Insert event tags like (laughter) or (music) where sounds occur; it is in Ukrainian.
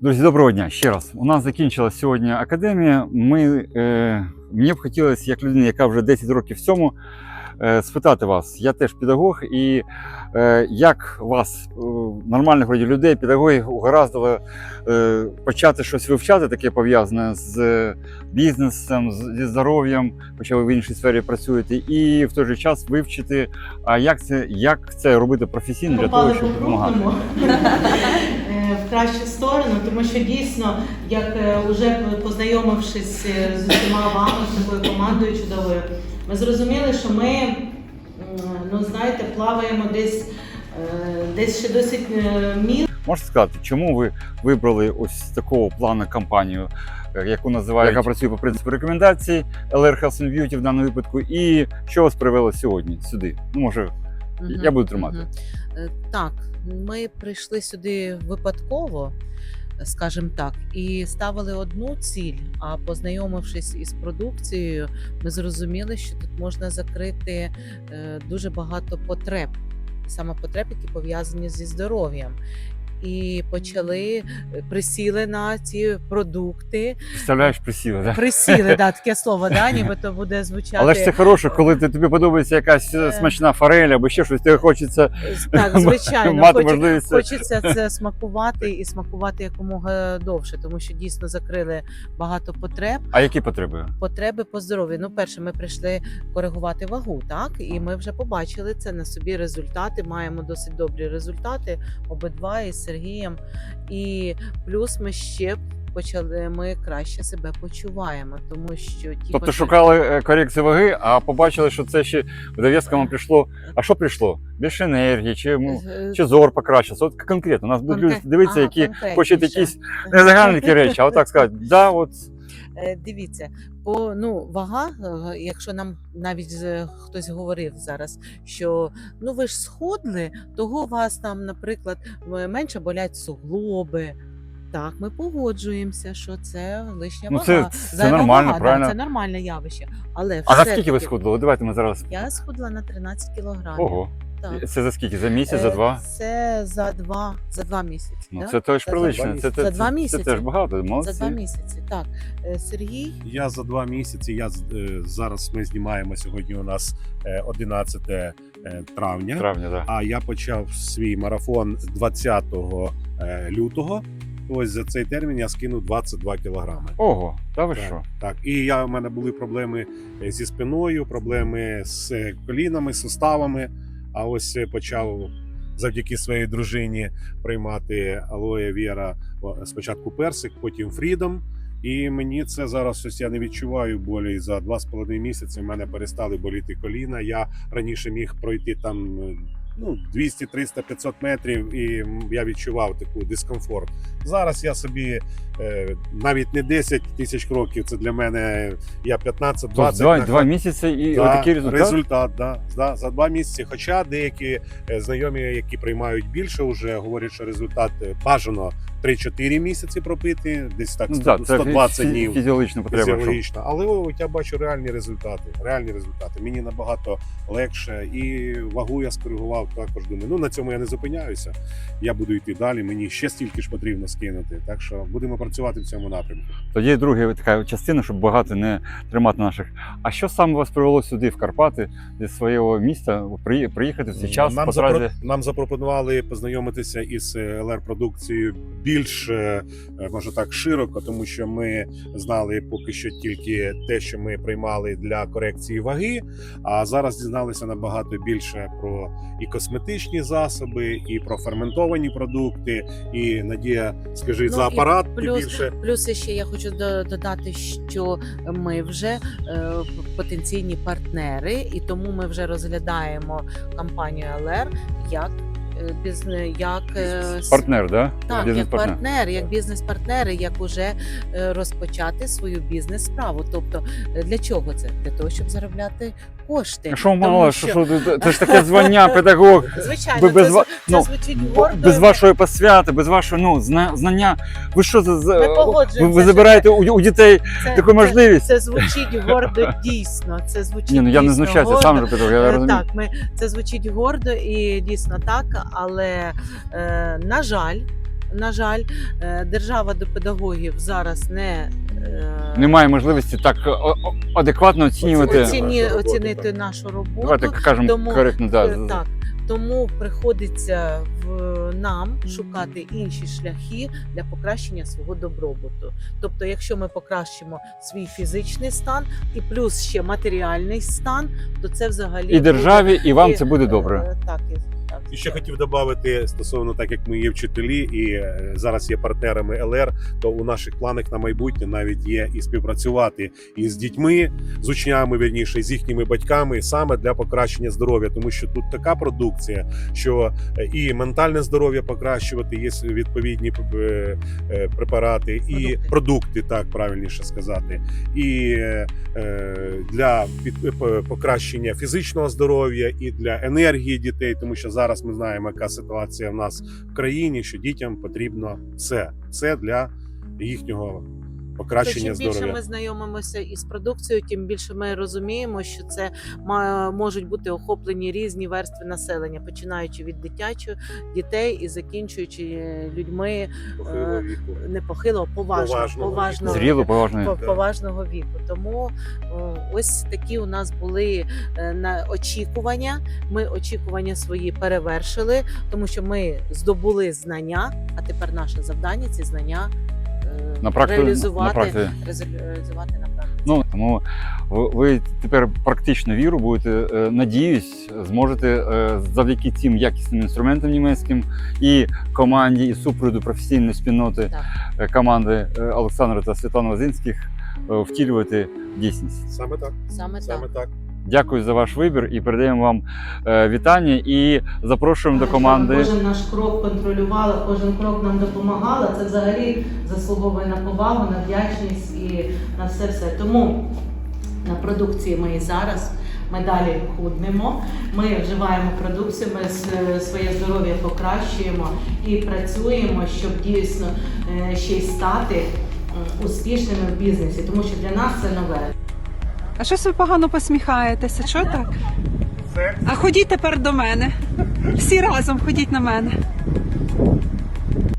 Друзі, доброго дня ще раз. У нас закінчилась сьогодні академія. Ми, е, мені б хотілося, як людина, яка вже 10 років в цьому, е, спитати вас. Я теж педагог, і е, як вас, е, нормальних вроді людей, педагогів, угораздило е, почати щось вивчати, таке пов'язане з е, бізнесом, з- зі здоров'ям, хоча ви в іншій сфері працюєте, і в той же час вивчити, а як це, як це робити професійно для того, щоб допомагати. Е, в кращу сторону, тому що дійсно, як е, уже познайомившись е, з усіма вами, з такою командою чудовою, ми зрозуміли, що ми, ну знаєте, плаваємо десь, е, десь ще досить е, міл. Можете сказати, чому ви вибрали ось такого плану компанію, е, яку називає, яка працює по принципу рекомендацій LR Health and Beauty в даному випадку, і що вас привело сьогодні сюди? Ну, може, Мгм, я буду тримати. Е, Так, ми прийшли сюди випадково, скажімо так, і ставили одну ціль. А познайомившись із продукцією, ми зрозуміли, що тут можна закрити е, дуже багато потреб, саме потреб, які пов'язані зі здоров'ям. І почали е, присіли на ці продукти. Представляєш, присіли, да? Присіли, да, таке (laughs) слово, да, нібито буде звучати. Але ж це хороше, коли ти, тобі подобається якась е, Е. смачна форель або ще щось, тобі хочеться так, звичайно, (laughs) мати хоч- можливість. Хочеться це смакувати і смакувати якомога довше, тому що дійсно закрили багато потреб. А які потреби? Потреби по здоров'ю. Ну, перше, ми прийшли коригувати вагу, так і ми вже побачили це на собі результати. Маємо досить добрі результати обидва із Сергієм. І плюс ми ще почали. Ми краще себе почуваємо, тому що ті Тобто шукали корекції ваги, а побачили, що це ще в дов'язку прийшло. А що прийшло? Більше енергії, чи, Е, чи зор покращився? От конкретно, у нас будуть люди дивитися, ага, які конкретніше. хочуть якісь не загальні речі, а отак (laughs) сказати, да, от Е, Дивіться, бо ну вага, е, якщо нам навіть хтось говорив зараз, що ну ви ж сходли, того у вас там, наприклад, менше болять суглоби. Так, ми погоджуємося, що це лишня Ну, вага. це- це нормально, вага, да, правильно. це нормальне явище. Але А все-таки скільки ви сходили? Давайте ми зараз. Я сходила на 13 кілограмів. Ого. Так. Це за скільки? За місяць, за Е, два? Це за два, за два місяці. Ну да? це теж прилично. Це, це, За два це, місяці. Це теж багато. За два місяці. Так. Е, Сергій, Я за два місяці. Я з- е, зараз ми знімаємо сьогодні. У нас е, 11 е, травня. Травня, так. А я почав свій марафон 20 е, лютого. Ось за цей термін я скинув 22 кілограми. Ого, та ви Так, що? так. І я в мене були проблеми зі спиною, проблеми з колінами, суставами. А ось е, почав завдяки своїй дружині приймати алоє Віра спочатку персик, потім фрідом. І мені це зараз ось я не відчуваю болі за два з половиною місяці. В мене перестали боліти коліна. Я раніше міг пройти там е, ну 200, 300, 500 метрів, і я відчував таку дискомфорт. Зараз я собі е, навіть не 10 тисяч кроків. Це для мене я 15-20 Тобто два, два місяці і Да, такий результат? результат, да, да, за два місяці. Хоча деякі е, знайомі, які приймають більше, вже говорять, що результат е, бажано 3-4 місяці пропити, десь так Ну, 100, так, це 120 фі- днів. фізіологічна потреба. Фізіологічно, але я бачу реальні результати. Реальні результати. Мені набагато легше, і вагу я скоригував також. Думаю, ну на цьому я не зупиняюся. Я буду йти далі. Мені ще стільки ж потрібно скинути. Так що будемо працювати в цьому напрямку. Тоді друга така частина, щоб багато не тримати наших. А що саме вас привело сюди, в Карпати, зі свого міста, приїхати в цей час? Нам, запро... нам запропонували познайомитися із ЛР продукцією більш е, може так широко, тому що ми знали поки що тільки те, що ми приймали для корекції ваги. А зараз дізналися набагато більше про і косметичні засоби, і про ферментовані продукти. І Надія, скажи Ну, за апарат плюс- більше. Плюс ще я хочу до- додати, що ми вже е, потенційні партнери, і тому ми вже розглядаємо компанію ЛР як е, бізне, як е, Партнер, да? Так, як партнер, як бізнес-партнери, як уже е, розпочати свою бізнес-справу. Тобто, е, для чого це? Для того, щоб заробляти кошти. А що мало, що, що ти- це ж таке звання, (laughs) педагог. Звичайно, Ви без це, ва- це ну, звучить гордо. Без вашої посвяти, без вашого ну, зна- знання. Ви що за ви, ви забираєте у, у дітей це, таку це- можливість? Це звучить гордо дійсно. Це звучить Ні, ну я не знущаюся, сам же педагог, я Е, розумію. Так, ми це звучить гордо і дійсно так, але е, на жаль. На жаль, е, держава до педагогів зараз не е, Немає можливості так адекватно оцінювати. Оціні- нашу роботу, оцінити так. нашу роботу. Давайте кажемо Тому, коректно. Да. Так. Тому приходиться в нам шукати інші шляхи для покращення свого добробуту. Тобто, якщо ми покращимо свій фізичний стан і плюс ще матеріальний стан, то це взагалі І державі, і вам буде, це буде добре. Так, і, ще хотів додати стосовно так, як ми є вчителі, і е, зараз є партнерами ЛР, то у наших планах на майбутнє навіть є і співпрацювати із дітьми, з учнями, вірніше, з їхніми батьками, саме для покращення здоров'я, тому що тут така продукція, що е, і ментальне здоров'я покращувати, є відповідні е, препарати, і Продукти. продукти, так правильніше сказати, і для покращення фізичного здоров'я і для енергії дітей, тому що зараз ми знаємо, яка ситуація в нас в країні, що дітям потрібно все. Це для їхнього То покращення чим більше ми знайомимося із продукцією, тим більше ми розуміємо, що це можуть бути охоплені різні верстви населення, починаючи від дитячого дітей і закінчуючи е, людьми Похилого віку. не похилого, поважного, Поважного поважного, Зріло, поважно. по- Так. поважного віку. Тому ось такі у нас були е, на очікування. Ми очікування свої перевершили, тому що ми здобули знання, а тепер наше завдання ці знання е, На практиці, на реалізувати, практиці. резолю- реалізувати на практиці. Ну тому ви, ви тепер практично віру будете, е, надіюсь, зможете е, завдяки цим якісним інструментам німецьким і команді, і супроводу професійної спільноти Так. е, команди е, Олександра та Світлани Лозинських е, втілювати в дійсність. Саме так. Саме Саме так. так. Дякую за ваш вибір і передаємо вам е, вітання і запрошуємо до команди. Кожен наш крок контролювали, кожен крок нам допомагала. Це взагалі заслуговує на повагу, на вдячність і на все все. Тому на продукції ми і зараз. Ми далі худнемо, ми вживаємо продукцію, ми своє здоров'я покращуємо і працюємо, щоб дійсно е, ще й стати успішними в бізнесі, тому що для нас це нове. А щось ви погано посміхаєтеся? Що так? А ходіть тепер до мене. Всі разом ходіть на мене.